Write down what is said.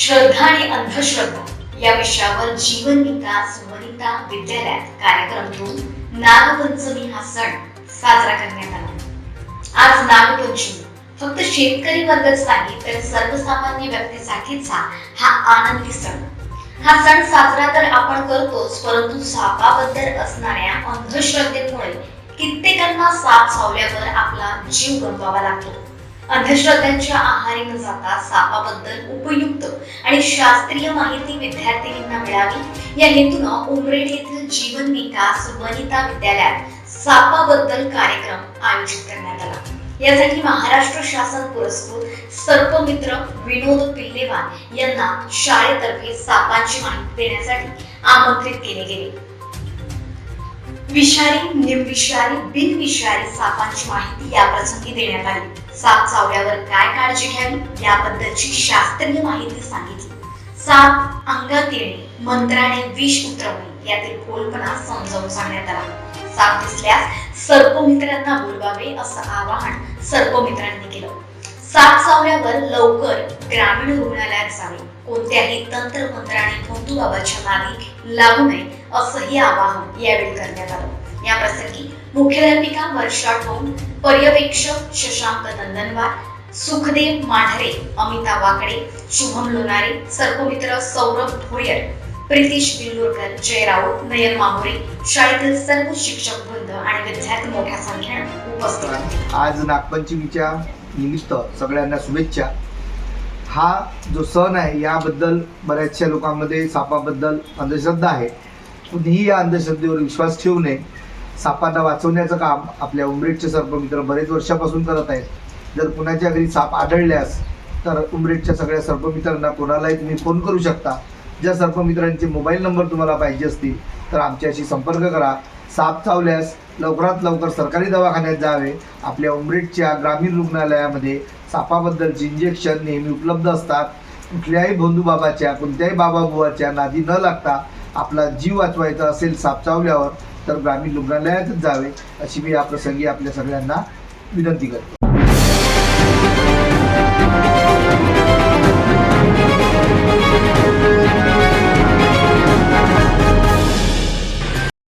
श्रद्धा आणि अंधश्रद्धा या विषयावर जीवन विकास वनिता विद्यालयात कार्यक्रम नागपंचमी हा सण साजरा करण्यात आला. आज नागपंचमी. फक्त शेतकरी वर्गच नाही तर सर्वसामान्य व्यक्तीसाठीचा हा आनंदी सण. हा सण साजरा तर आपण करतोच परंतु सापाबद्दल असणाऱ्या अंधश्रद्धेमुळे कित्येकांना साप चावल्यावर आपला जीव गमवावा लागतो. अंधश्रद्धांच्या आहारी न जाता सापाबद्दल उपयुक्त आणि शास्त्रीय माहिती विद्यार्थिनींना मिळावी. या हेतूनं उमरेड येथील जीवन विकास वनिता विद्यालयात सापाबद्दल कार्यक्रम आयोजित करण्यात आला. यासाठी महाराष्ट्र शासन पुरस्कृत सर्पमित्र विनोद पिल्लेवार यांना शाळेतर्फे सापांची माहिती देण्यासाठी आमंत्रित केले गेले. विषारी निर्विषारी बिनविषारी सापांची माहिती या प्रसंगी देण्यात आली. साप चावल्यावर काय काळजी घ्यावी? याबद्दलची शास्त्रीय माहिती सांगितली. साप अंगात येणे मंत्राने विष उतरवणे यातील खोलपणा समजावून सांगण्यात आला. साप दिसल्यास सर्पमित्रांना बोलवावे असं आवाहन सर्पमित्रांनी केलं. साप चावल्यावर ग्रामीण रुग्णालयात जावे. कोणत्याही तंत्र मंत्र आणि बाबाच्या मागे लागू नये असंही आवाहन यावेळी करण्यात आलं. या प्रसंगी मुख्याध्यापिका वर्षा ठोंब पर्यवेक्षक शशांक नंदनवार सुखदेव माढरे अमिता वाकडे शुभम लोणारे सर्पमित्र सौरभ भोयर प्रितीश बिल्लोरकर जय राऊत नयन माहुरे शाळेतील सर्व शिक्षक वृंद आणि विद्यार्थी मोठ्या संख्येने उपस्थित आज नागपंचमीच्या निमित्त सगळ्यांना शुभेच्छा. हा जो सण आहे याबद्दल बऱ्याचशा लोकांमध्ये सापाबद्दल अंधश्रद्धा आहे. कुणीही या अंधश्रद्धेवर विश्वास ठेवू नये. सापांना वाचवण्याचं काम आपल्या उमरेडचे सर्पमित्र बरेच वर्षापासून करत आहेत. जर कुणाच्या घरी साप आढळल्यास तर उमरेडच्या सगळ्या सर्पमित्रांना कोणालाही तुम्ही फोन करू शकता. ज्या सर्पमित्रांचे मोबाईल नंबर तुम्हाला पाहिजे असतील तर आमच्याशी संपर्क करा. साप चावल्यास लवकरात लवकर सरकारी दवाखान्यात जावे. आपल्या उमरेडच्या ग्रामीण रुग्णालयामध्ये सापाबद्दलचे इंजेक्शन नेहमी उपलब्ध असतात. कुठल्याही भोंदूबाबाच्या कोणत्याही बाबाबुवाच्या नादी न लागता आपला जीव वाचवायचा असेल साप चावल्यावर तर ग्रामीण रुग्णालयातच जावे अशी मी या प्रसंगी आपल्या सगळ्यांना विनंती करतो.